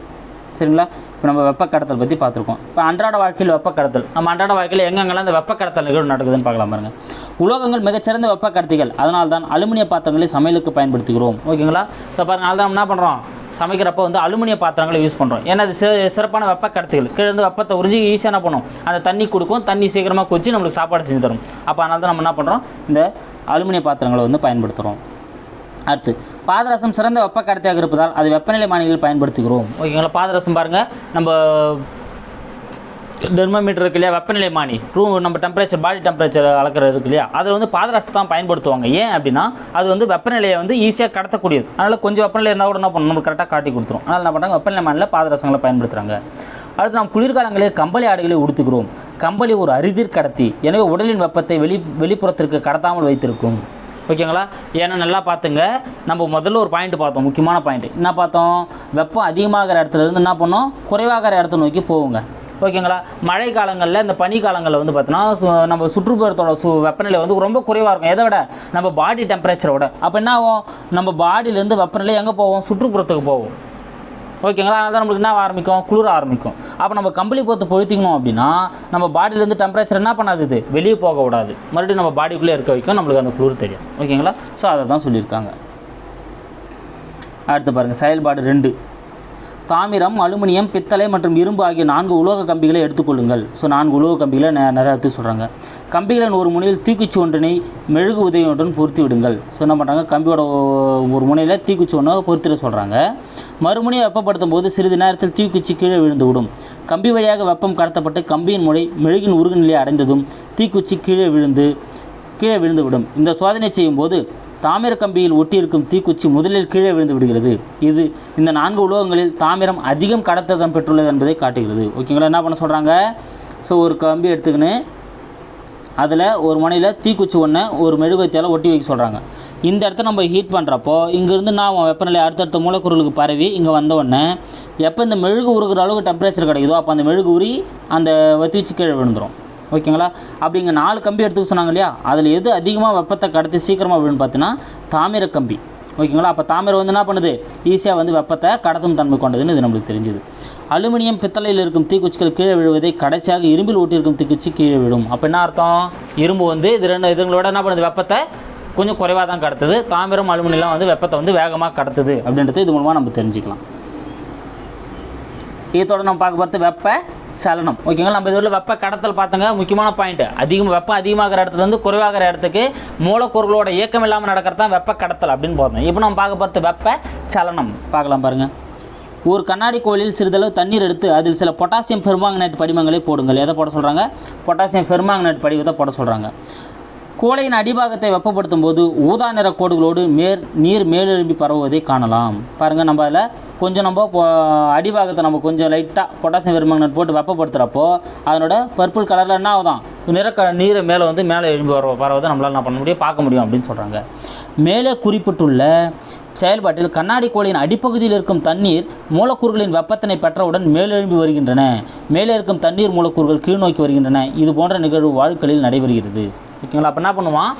சரிங்களா? இப்போ நம்ம வெப்ப கடத்தல் பற்றி பார்த்துருக்கோம். இப்போ அன்றாட வாழ்க்கையில் வெப்ப கடத்தல் நம்ம அன்றாட வாழ்க்கையில் எங்கெங்கெல்லாம் அந்த வெப்ப கடத்தல் நிகழ்வு நடக்குதுன்னு பார்க்கலாம் பாருங்கள் உலோகங்கள் மிகச்சிறந்த வெப்ப கடத்திகள் அதனால் தான் அலுமினிய பாத்திரங்களை சமையலுக்கு பயன்படுத்துகிறோம். ஓகேங்களா? இப்போ பாருங்கள் அதனால தான் நம்ம என்ன பண்ணுறோம் சமைக்கிறப்போ வந்து அலுமினிய பாத்திரங்களை யூஸ் பண்ணுறோம் ஏன்னா அது சிறப்பான வெப்ப கடத்திகள் கீழே வெப்பத்தை உறிஞ்சி ஈஸியாக என்ன பண்ணும்? அந்த தண்ணி கொடுக்கும். தண்ணி சீக்கிரமாக கொச்சி நம்மளுக்கு சாப்பாடு செஞ்சு தரும். அப்போ அதனால தான் நம்ம என்ன பண்ணுறோம் இந்த அலுமினிய பாத்திரங்களை வந்து பயன்படுத்துகிறோம் அடுத்து பாதரசம் சிறந்த வெப்ப கடத்தியாக இருப்பதால் அது வெப்பநிலை மானிகளில் பயன்படுத்துகிறோம். ஓகேங்களா பாதரசம் பாருங்கள் நம்ம டெர்மோமீட்டர் இருக்கு இல்லையா வெப்பநிலை மானி. ரூம் நம்ம டெம்பரேச்சர் பாடி டெம்பரேச்சர் அளக்கிறது இருக்கு இல்லையா அதில் வந்து பாதரசம் தான் பயன்படுத்துவாங்க. ஏன் அப்படின்னா அது வந்து வெப்பநிலையை வந்து ஈஸியாக கடத்தக்கூடியது. அதனால் கொஞ்சம் வெப்பநிலை இருந்தால் கூட என்ன பண்ணணும்? நம்ம கரெக்டாக காட்டி கொடுத்துரும். அதனால் என்ன பண்ணுறாங்க வெப்பநிலை மானியில் பாதரசங்களை பயன்படுத்துகிறாங்க அடுத்து நாம் குளிர்காலங்களில் கம்பளி ஆடைகளை உடுத்துகிறோம். கம்பளி ஒரு அரிதிர் கடத்தி. எனவே உடலின் வெப்பத்தை வெளி வெளிப்புறத்திற்கு கடத்தாமல் வைத்திருக்கும். ஓகேங்களா? ஏன்னா நல்லா பார்த்துங்க. நம்ம முதல்ல ஒரு பாயிண்ட் பார்த்தோம். முக்கியமான பாயிண்ட் என்ன பார்த்தோம்? வெப்பம் அதிகமாகிற இடத்துல இருந்து என்ன பண்ணோம்? குறைவாகிற இடத்த நோக்கி போவோங்க ஓகேங்களா? மழை காலங்களில் இந்த பனி காலங்களில் வந்து பார்த்தோன்னா சு- நம்ம சுற்றுப்புறத்தோட சு வெப்பநிலை வந்து ரொம்ப குறைவாக இருக்கும். எதை விட? நம்ம பாடி டெம்பரேச்சரை விட. அப்போ என்ன ஆகும்? நம்ம பாடியிலேருந்து வெப்பநிலை எங்கே போவோம் சுற்றுப்புறத்துக்கு போவோம் ஓகேங்களா? அதனால தான் நம்மளுக்கு என்ன ஆரம்பிக்கும்? குளிர ஆரம்பிக்கும். அப்போ நம்ம கம்பளி போத்து பொழுத்திக்கணும் அப்படின்னா நம்ம பாடியிலேருந்து டெம்பரேச்சர் என்ன பண்ணாது இது? வெளியே போக விடாது மறுபடியும் நம்ம பாடிக்குள்ளே இருக்க வைக்கும் நம்மளுக்கு அந்த குளிர் தெரியும். ஓகேங்களா? ஸோ அதை தான் சொல்லியிருக்காங்க. அடுத்து பாருங்கள் செயல்பாடு ரெண்டு. தாமிரம் அலுமினியம் பித்தளை மற்றும் இரும்பு ஆகிய நான்கு உலோக கம்பிகளை எடுத்துக்கொள்ளுங்கள். ஸோ நான்கு உலோக கம்பிகளை நே நிறைய எடுத்து சொல்கிறாங்க கம்பிகளின் ஒரு முனையில் தீக்குச்சி ஒன்றினை மெழுகு உதவியுடன் பொருத்தி விடுங்கள். ஸோ என்ன பண்ணுறாங்க கம்பியோட ஒரு முனையில் தீக்குச்சி ஒன்றை பொருத்திட சொல்கிறாங்க மறுமுனையை வெப்பப்படுத்தும் போது சிறிது நேரத்தில் தீக்குச்சி கீழே விழுந்து விடும். கம்பி வழியாக வெப்பம் கடத்தப்பட்டு கம்பியின் முனை மெழுகின் உருகு நிலையை அடைந்ததும் தீக்குச்சி கீழே விழுந்து கீழே விழுந்து விடும். இந்த சோதனை செய்யும்போது தாமிர கம்பியில் ஒட்டியிருக்கும் தீக்குச்சி முதலில் கீழே விழுந்து விடுகிறது. இது இந்த நான்கு உலோகங்களில் தாமிரம் அதிகம் கடத்ததம் பெற்றுள்ளது என்பதை காட்டுகிறது. ஓகேங்களா? என்ன பண்ண சொல்கிறாங்க ஸோ ஒரு கம்பி எடுத்துக்கின்னு அதில் ஒரு மனையில் தீக்குச்சி ஒன்று ஒரு மெழுகுவத்தியால் ஒட்டி வைக்க சொல்கிறாங்க இந்த இடத்த நம்ம ஹீட் பண்ணுறப்போ இங்கேருந்து நான் வெப்பநிலை அடுத்தடுத்த மூலக்கூறுகளுக்கு பரவி இங்கே வந்தவுடனே எப்போ இந்த மெழுகு உருகிற அளவுக்கு டெம்பரேச்சர் கிடைக்குதோ அப்போ அந்த மெழுகு உரி அந்த வத்தி கீழே விழுந்துடும் ஓகேங்களா? அப்படி இங்கே நாலு கம்பி எடுத்துக்க சொன்னாங்க இல்லையா? அதில் எது அதிகமாக வெப்பத்தை கடத்தி சீக்கிரமாக விழுன்னு பார்த்தீங்கன்னா தாமிர கம்பி. ஓகேங்களா? அப்போ தாமிரம் வந்து என்ன பண்ணுது? ஈஸியாக வந்து வெப்பத்தை கடத்தும் தன்மை கொண்டதுன்னு இது நம்மளுக்கு தெரிஞ்சுது. அலுமினியம் பித்தளையில் இருக்கும் தீக்குச்சிகள் கீழே விழுவதை கடைசியாக இரும்பில் ஓட்டியிருக்கும் தீக்குச்சி கீழே விழும். அப்போ என்ன அர்த்தம்? இரும்பு வந்து இது ரெண்டு இதுங்களோட என்ன பண்ணுது? வெப்பத்தை கொஞ்சம் குறைவாக தான் கடத்துது. தாமிரம் அலுமினியம்லாம் வந்து வெப்பத்தை வந்து வேகமாக கடத்துது அப்படின்றது இது மூலமாக நம்ம தெரிஞ்சுக்கலாம். இதோட நம்ம பார்க்க போகிறது வெப்ப சலனம் ஓகேங்களா? நம்ம இதில் வெப்ப கடத்தல் பார்த்தங்க. முக்கியமான பாயிண்ட் அதிகம் வெப்பம் அதிகமாகிற இடத்துலேருந்து குறைவாகிற இடத்துக்கு மூலக்கூறுகளோட இயக்கம் இல்லாமல் நடக்கிறது தான் வெப்ப கடத்தல் அப்படின்னு பார்த்தோம். இப்போ நம்ம பார்க்க போகிறது வெப்ப சலனம். பார்க்கலாம் பாருங்கள் ஒரு கண்ணாடி கோயிலில் சிறிதளவு தண்ணீர் எடுத்து அதில் சில பொட்டாசியம் பெர்மாங்கனேட் படிமங்களை போடுங்கள். எதை போட சொல்கிறாங்க பொட்டாசியம் பெர்மாங்கனேட் படிவத்தை போட சொல்கிறாங்க கோளையின் அடிபாகத்தை வெப்பப்படுத்தும் போது ஊதா நிற கோடுகளோடு மேற் நீர் மேலெழும்பி பரவுவதை காணலாம். பாருங்கள் நம்ம அதில் கொஞ்சம் நம்ம அடிபாகத்தை நம்ம கொஞ்சம் லைட்டாக பொட்டாசியம் பெருமங்கனட் போட்டு வெப்பப்படுத்துகிறப்போ அதனோட பர்பிள் கலரில் என்ன ஆகுதான்? நிறக்க நீரை மேலே வந்து மேலே எழும்பி வர பரவதை நம்மளால் என்ன பண்ண முடியும்? பார்க்க முடியும் அப்படின்னு சொல்கிறாங்க மேலே குறிப்பிட்டுள்ள செயல்பாட்டில் கண்ணாடி கோளின் அடிப்பகுதியில் இருக்கும் தண்ணீர் மூலக்கூறுகளின் வெப்பத்தினை பெற்றவுடன் மேலெழும்பி வருகின்றன. மேலே இருக்கும் தண்ணீர் மூலக்கூறுகள் கீழ்நோக்கி வருகின்றன. இது போன்ற நிகழ்வு வாழ்க்கையில் நடைபெறுகிறது. ஓகேங்களா? அப்போ என்ன பண்ணுவான்?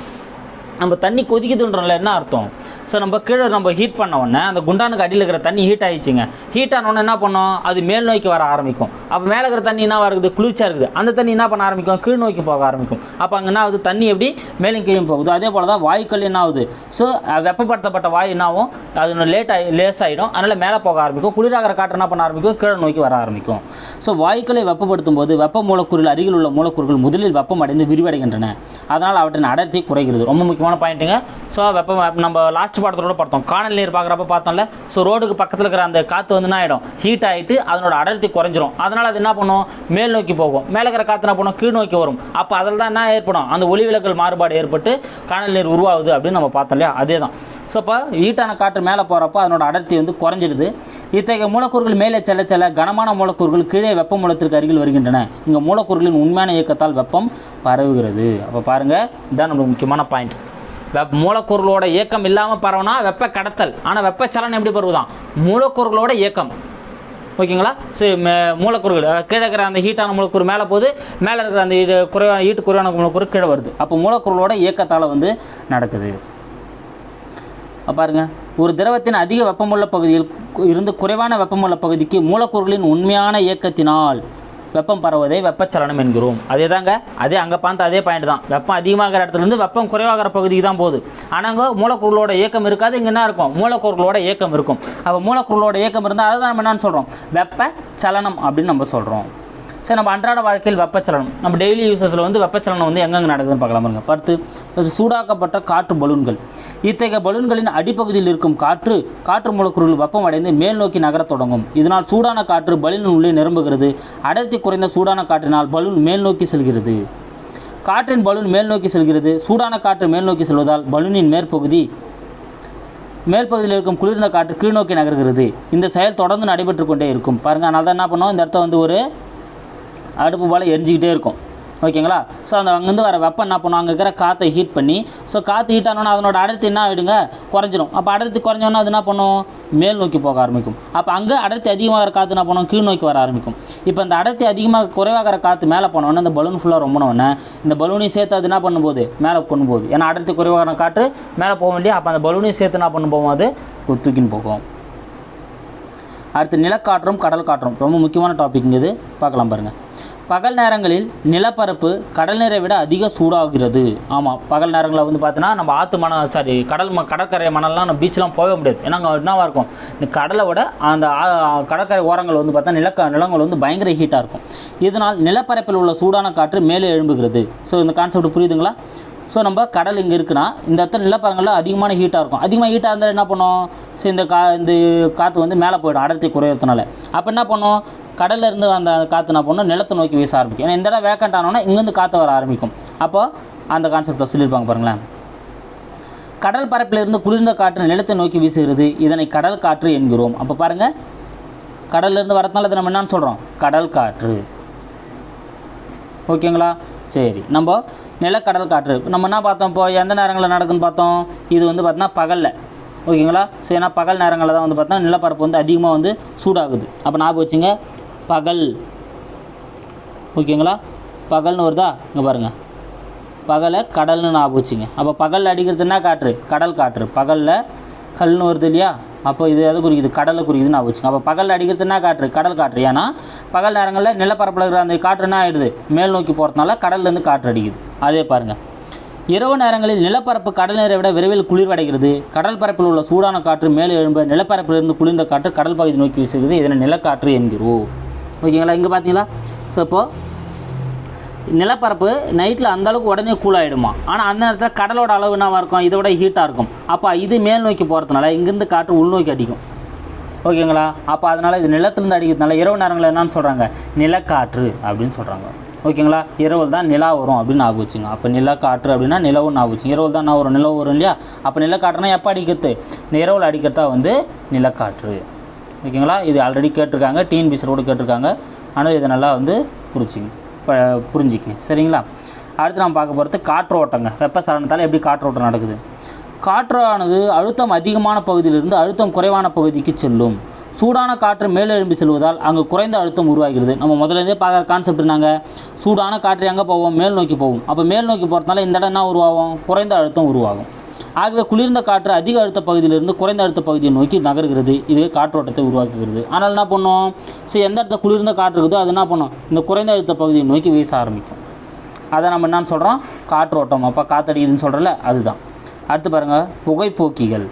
நம்ம தண்ணி கொதிக்குதுன்றோம்ல என்ன அர்த்தம்? ஸோ நம்ம கீழே நம்ம ஹீட் பண்ண உடனே அந்த குண்டானுக்கு அடியில் இருக்கிற தண்ணி ஹீட் ஆயிடுச்சுங்க. ஹீட் ஆனோடனே என்ன பண்ணோம்? அது மேல் நோக்கி வர ஆரம்பிக்கும். அப்போ மேலே இருக்கிற தண்ணி என்ன வருது? குளிர்ச்சியாக இருக்குது. அந்த தண்ணி என்ன பண்ண ஆரம்பிக்கும்? கீழ் நோக்கி போக ஆரம்பிக்கும். அப்போ அங்கே என்ன ஆகுது? தண்ணி எப்படி? மேலும் கீழும் போகுது. அதே போல் தான் வாயுக்கள் என்ன ஆகுது? ஸோ வெப்பப்படுத்தப்பட்ட வாயு என்ன ஆகும்? அது லேட் ஆகி லேஸ் ஆகிடும் அதனால் மேலே போக ஆரம்பிக்கும். குளிராகிற காற்று என்ன பண்ண ஆரம்பிக்கும்? கீழே நோக்கி வர ஆரம்பிக்கும். ஸோ வாயுக்களை வெப்பப்படுத்தும் போது வெப்ப மூலக்கூறில் அருகில் உள்ள மூலக்கூறுகள் முதலில் வெப்பம் அடைந்து விரிவடைகின்றன. அதனால் அவற்றின் அடர்த்தி குறைகிறது. ரொம்ப முக்கியமான பாயிண்ட்டுங்க. ஸோ வெப்பம் நம்ம லாஸ்ட் படத்தோட பார்த்தோம். காணல் நீர் பார்க்குறப்ப பார்த்தோம்ல ஸோ ரோடுக்கு பக்கத்தில் இருக்கிற அந்த காற்று வந்து என்ன ஆகிடும் ஹீட் ஆகிட்டு அதனோட அடர்த்தி குறைஞ்சிரும். அதனால் அது என்ன பண்ணும்? மேல் நோக்கி போகும். மேலே இருக்கிற காற்று என்ன பண்ணும்? கீழ் நோக்கி வரும். அப்போ அதில் தான் என்ன ஏற்படும்? அந்த ஒளிவிலகல் மாறுபாடு ஏற்பட்டு காணல் நீர் உருவாகுது அப்படின்னு நம்ம பார்த்தோம் இல்லையா? அதே தான் ஸோ அப்போ ஹீட்டான காற்று மேலே போகிறப்ப அதனோட அடர்த்தி வந்து குறைஞ்சிடுது. இத்தகைய மூலக்கூறுகள் மேலே செல்ல செல்ல கனமான மூலக்கூறுகள் கீழே வெப்ப மூலத்திற்கு அருகில் வருகின்றன. இங்கே மூலக்கூறுகளின் உண்மையான இயக்கத்தால் வெப்பம் பரவுகிறது. அப்போ பாருங்கள் இதுதான் நம்மளுக்கு முக்கியமான பாயிண்ட். வெப்ப மூலக்கூறுகளோட இயக்கம் இல்லாமல் பரவுனா வெப்ப கடத்தல். ஆனால் வெப்பச்சலனம் எப்படி பரவுதான்? மூலக்கூறுகளோட இயக்கம். ஓகேங்களா? ஸோ மூலக்கூறுகள் கீழே இருக்கிற அந்த ஹீட்டான மூலக்கூறு மேலே போகுது மேலே இருக்கிற அந்த குறைவான ஹீட்டு குறைவான மூலக்கூறு கீழே வருது. அப்போ மூலக்கூறுகளோட இயக்கத்தால் வந்து நடக்குது. பாருங்கள் பாருங்க ஒரு திரவத்தின் அதிக வெப்பமுள்ள பகுதியில் இருந்து குறைவான வெப்பமுள்ள பகுதிக்கு மூலக்கூறுகளின் உண்மையான இயக்கத்தினால் வெப்பம் பரவுவதை வெப்பச்சலனம் என்கிறோம். அதே தாங்க அதே அங்கே பார்த்த அதே பாயிண்ட் தான். வெப்பம் அதிகமாகிற இடத்துல இருந்து வெப்பம் குறைவாகிற பகுதிக்கு தான் போகுது. ஆனால் அங்கே மூலக்கூறுகளோட இயக்கம் இருக்காது இங்கே என்ன இருக்கும்? மூலக்கூறுகளோட இயக்கம் இருக்கும். அப்போ மூலக்கூறுகளோட இயக்கம் இருந்தால் அதை தான் நம்ம என்னன்னு சொல்கிறோம் வெப்ப சலனம் அப்படின்னு நம்ம சொல்கிறோம் சரி நம்ம அன்றாட வாழ்க்கையில் வெப்பச்சலனம். நம்ம டெய்லி யூசஸில் வந்து வெப்பச்சலனம் வந்து எங்கெங்கே நடக்குதுன்னு பார்க்கலாம் பாருங்கள் படுத்து சூடாக்கப்பட்ட காற்று பலூன்கள். இத்தகைய பலூன்களின் அடிப்பகுதியில் இருக்கும் காற்று காற்று மூலக்கூறுகள் வெப்பம் அடைந்து மேல் நோக்கி நகரத் தொடங்கும். இதனால் சூடான காற்று பலூன் உள்ளே நிரம்புகிறது. அடர்த்தி குறைந்த சூடான காற்றினால் பலூன் மேல் நோக்கி செல்கிறது. காற்றின் பலூன் மேல் நோக்கி செல்கிறது. சூடான காற்று மேல் நோக்கி செல்வதால் பலூனின் மேற்பகுதி மேல் பகுதியில் இருக்கும் குளிர்ந்த காற்று கீழ்நோக்கி நகர்கிறது. இந்த செயல் தொடர்ந்து நடைபெற்று கொண்டே இருக்கும். பாருங்கள் அதனால் தான் என்ன பண்ணுவோம்? இந்த இடத்த வந்து ஒரு அடுப்பு போல் எரிஞ்சிக்கிட்டே இருக்கும். ஓகேங்களா? ஸோ அந்த அங்கேருந்து வர வெப்பம் என்ன பண்ணும்? அங்கே இருக்கிற காற்றை ஹீட் பண்ணி ஸோ காற்று ஹீட் ஆனோன்னா அதனோட அடர்த்தி என்ன ஆகிடுங்க குறைஞ்சிரும். அப்போ அடர்த்தி குறைஞ்சோன்னா அது என்ன பண்ணும்? மேல் நோக்கி போக ஆரம்பிக்கும். அப்போ அங்கே அடர்த்தி அதிகமாகிற காற்று என்ன பண்ணும்? கீழ் நோக்கி வர ஆரம்பிக்கும். இப்போ இந்த அடர்த்தி அதிகமாக குறைவாகிற காற்று மேலே போனோன்னே இந்த பலூன் ஃபுல்லாக ரொம்பினோடனே இந்த பலூனையும் சேர்த்து அது என்ன பண்ணும்போது? மேலே பண்ணும்போது ஏன்னா அடர்த்தி குறைவாகிற காற்று மேலே போக வேண்டிய அப்போ அந்த பலூனையும் சேர்த்து என்ன பண்ண போகும் அது? தூக்கின்னு போகும். அடுத்து நிலக்காற்றும் கடல் காற்றும் ரொம்ப முக்கியமான டாபிக் இது. பார்க்கலாம் பாருங்கள் பகல் நேரங்களில் நிலப்பரப்பு கடல் நீரை விட அதிக சூடாகிறது. ஆமாம் பகல் நேரங்களில் வந்து பார்த்தோன்னா நம்ம ஆற்று மணல் சாரி கடல் ம கடற்கரை மணல்லாம் நம்ம பீச்செலாம் போக முடியாது. ஏன்னா அங்கே என்னவாக இருக்கும்? இந்த கடலை விட அந்த கடற்கரை ஓரங்கள் வந்து பார்த்தா நிலக்க நிலங்கள் வந்து பயங்கர ஹீட்டாக இருக்கும். இதனால் நிலப்பரப்பில் உள்ள சூடான காற்று மேலே எழும்புகிறது. ஸோ இந்த கான்செப்ட் புரியுதுங்களா? ஸோ நம்ம கடல் இங்கே இருக்குன்னா இந்த இடத்துல நிலப்பரங்களில் அதிகமான ஹீட்டாக இருக்கும். அதிகமாக ஹீட்டாக இருந்தால் என்ன பண்ணும்? ஸோ இந்த கா இந்த காற்று வந்து மேலே போயிடும் அடர்த்தி குறையிறதுனால. அப்போ என்ன பண்ணும்? கடல்ல இருந்து அந்த காற்று என்ன பண்ணும் நிலத்தை நோக்கி வீச ஆரம்பிக்கும். ஏன்னா இந்த இடம் வேக்கண்ட் ஆனோன்னா இங்கேருந்து காற்று வர ஆரம்பிக்கும். அப்போ அந்த கான்செப்டை சொல்லியிருப்பாங்க பாருங்களேன். கடல் பரப்பிலிருந்து குளிர்ந்த காற்று நிலத்தை நோக்கி வீசுகிறது. இதனை கடல் காற்று என்கிறோம். அப்போ பாருங்கள் கடல்லேருந்து வரதுனால இதை நம்ம என்னன்னு சொல்கிறோம் கடல் காற்று. ஓகேங்களா? சரி. நம்ம நிலக்கடல் காற்று. நம்ம என்ன பார்த்தோம்? இப்போ எந்த நேரங்களில் நடக்குன்னு பார்த்தோம்? இது வந்து பார்த்தோன்னா பகலில். ஓகேங்களா? ஸோ ஏன்னா பகல் நேரங்களில் தான் வந்து பார்த்தோன்னா நிலப்பரப்பு வந்து அதிகமாக வந்து சூடாகுது. அப்போ ஞாபகம் வச்சுங்க. பகல். ஓகேங்களா? பகல்னு வருதா? இங்கே பாருங்கள் பகலை கடல்னு நான் வச்சுங்க. அப்போ பகலில் அடிக்கிறதுனா காற்று கடல் காற்று. பகலில் கல்னு வருது இல்லையா? அப்போ இது எதை குறிக்குது? கடலை குறிக்குதுன்னு நான் வச்சுங்க. அப்போ பகலில் அடிக்கிறதுனா காற்று கடல் காற்று. ஏன்னா பகல் நேரங்களில் நிலப்பரப்பில் இருக்கிற அந்த காற்றுனா ஆயிடுது? ஆகிடுது மேல் நோக்கி போகிறதுனால கடல்லேருந்து காற்று அடிக்குது. அதே பாருங்கள் இரவு நேரங்களில் நிலப்பரப்பு கடல் நீரை விட விரைவில் குளிர்வடைகிறது. கடல் பரப்பில் உள்ள சூடான காற்று மேலே எழும்ப நிலப்பரப்பிலிருந்து குளிர்ந்த காற்று கடல் பகுதி நோக்கி வீசுகிறது. இதனை நிலக்காற்று என்கிறோம். ஓகேங்களா? இங்கே பார்த்தீங்களா ஸோ இப்போது நிலப்பரப்பு நைட்டில் அந்தளவுக்கு உடனே கூல் ஆகிடுமா ஆனால் அந்த நேரத்தில் கடலோட அளவு என்னவாக இருக்கும்? இதை விட ஹீட்டாக இருக்கும். அப்போ இது மேல் நோக்கி போகிறதுனால இங்கேருந்து காற்று உள்நோக்கி அடிக்கும். ஓகேங்களா? அப்போ அதனால் இது நிலத்துலேருந்து அடிக்கிறதுனால இரவு நேரங்களில் என்னன்னு சொல்கிறாங்க நிலக்காற்று அப்படின்னு சொல்கிறாங்க ஓகேங்களா? இரவில் தான் நிலா வரும் அப்படின்னு ஞாபகம் வச்சுங்க. அப்போ நிலக்காற்று அப்படின்னா நிலவும் ஞாபகம் வச்சுங்க. தான் என்ன வரும். நிலவு வரும் இல்லையா? அப்போ நிலக்காற்றுனா எப்போ அடிக்கிறது? இரவில் அடிக்கிறதா வந்து நிலக்காற்று. ஓகேங்களா? இது ஆல்ரெடி கேட்டிருக்காங்க டிஎன்பிசியில் கூட கேட்டிருக்காங்க. ஆனால் இதை நல்லா வந்து புரிச்சிங்க. புரிஞ்சிக்கங்க. சரிங்களா? அடுத்து நம்ம பார்க்க போகிறது காற்றோட்டங்க வெப்பசலனத்தால் எப்படி காற்றோட்டம் நடக்குது? காற்றானது அழுத்தம் அதிகமான பகுதியிலிருந்து அழுத்தம் குறைவான பகுதிக்கு செல்லும். சூடான காற்று மேலெழும்பி செல்வதால் அங்கே குறைந்த அழுத்தம் உருவாகிறது. நம்ம முதலேருந்தே பார்க்குற கான்செப்ட் நாங்கள் சூடான காற்று எங்கே போவோம்? மேல் நோக்கி போவோம். அப்போ மேல் நோக்கி போகிறதுனால இந்த இடம் என்ன உருவாகும்? குறைந்த அழுத்தம் உருவாகும். ஆகவே குளிர்ந்த காற்று அதிக அழுத்த பகுதியிலிருந்து குறைந்த அழுத்த பகுதியை நோக்கி நகர்கிறது. இதுவே காற்றோட்டத்தை உருவாக்குகிறது. ஆனால் என்ன பண்ணும்? ஸோ எந்த இடத்துல குளிர்ந்த காற்று இருக்குதோ அது என்ன பண்ணும்? இந்த குறைந்த அழுத்த பகுதியை நோக்கி வீச ஆரம்பிக்கும். அதை நம்ம என்னன்னு சொல்கிறோம் காற்றோட்டம். அப்போ காத்தடிக்குதுன்னு சொல்கிறல அதுதான். அடுத்து பாருங்கள் புகைப்போக்கிகள்.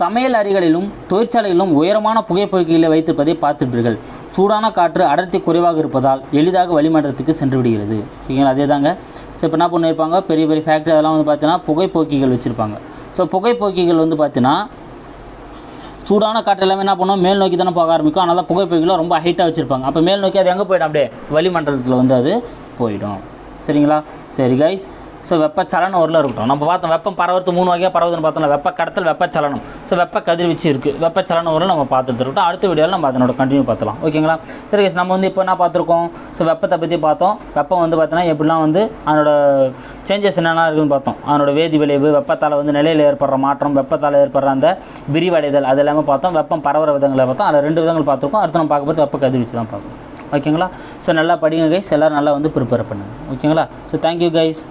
சமையல் அறைகளிலும் தொழிற்சாலைகளிலும் உயரமான புகைப்போக்கிகளை வைத்திருப்பதை பார்த்திருப்பீர்கள். சூடான காற்று அடர்த்தி குறைவாக இருப்பதால் எளிதாக வளிமண்டலத்துக்கு சென்று விடுகிறது. ஓகேங்களா அதே தாங்க ஸோ இப்போ என்ன பண்ணியிருப்பாங்க பெரிய பெரிய ஃபேக்ட்ரி அதெல்லாம் வந்து பார்த்தீங்கன்னா புகைப்போக்கிகள் வச்சுருப்பாங்க. ஸோ புகைப்போக்கிகள் வந்து பார்த்தீங்கன்னா சூடான காற்று எல்லாமே என்ன பண்ணுவோம் மேல் நோக்கி தானே போக ஆரம்பிக்கும். அதனால் தான் புகைப்பைகளும் ரொம்ப ஹைட்டாக வச்சுருப்பாங்க. அப்போ மேல் நோக்கி அது எங்கே போயிடும்? அப்படியே வளிமண்டலத்தில் வந்து அது போயிடும். சரிங்களா? சரி கைஸ் ஸோ வெப்பச்சலனம் ஒரு இருக்கட்டும். நம்ம பார்த்தோம் வெப்பம் பரவறது மூணு வகையாக பரவுதுன்னு பார்த்தோம்ல வெப்ப கடத்தல் வெப்பச்சலனம் ஸோ வெப்ப கதிர்வீச்சு இருக்குது வெப்பச்சலனம் ஒரு நம்ம பார்த்துட்டு இருக்கட்டும் அடுத்த வீடியோவில் நம்ம அதனோட கண்டினியூ பார்த்தலாம் ஓகேங்களா? சரி கேஸ் நம்ம வந்து இப்போ என்ன பார்த்துருக்கோம்? ஸோ வெப்பத்தை பற்றி பார்த்தோம். வெப்பம் வந்து பார்த்தோன்னா எப்படிலாம் வந்து அதனோட சேஞ்சஸ் என்னென்ன இருக்குதுன்னு பார்த்தோம். அதனோட வேதி விளைவு வெப்பத்தால் வந்து நிலையில் ஏற்படுற மாற்றம் வெப்பத்தால் ஏற்படுற அந்த விரிவடைதல் அது எல்லாமே பார்த்தோம். வெப்பம் பரவுற விதங்களை பார்த்தோம். அதில் ரெண்டு விதங்கள் பார்த்துருக்கோம். அடுத்து நம்ம பார்க்க போகிறது வெப்ப கதிர்வீச்சு தான் பார்க்கணும் ஓகேங்களா? ஸோ நல்லா படிங்க கைஸ் எல்லோரும் நல்லா வந்து ப்ரிப்பேர் பண்ணுங்கள் ஓகேங்களா? So thank you guys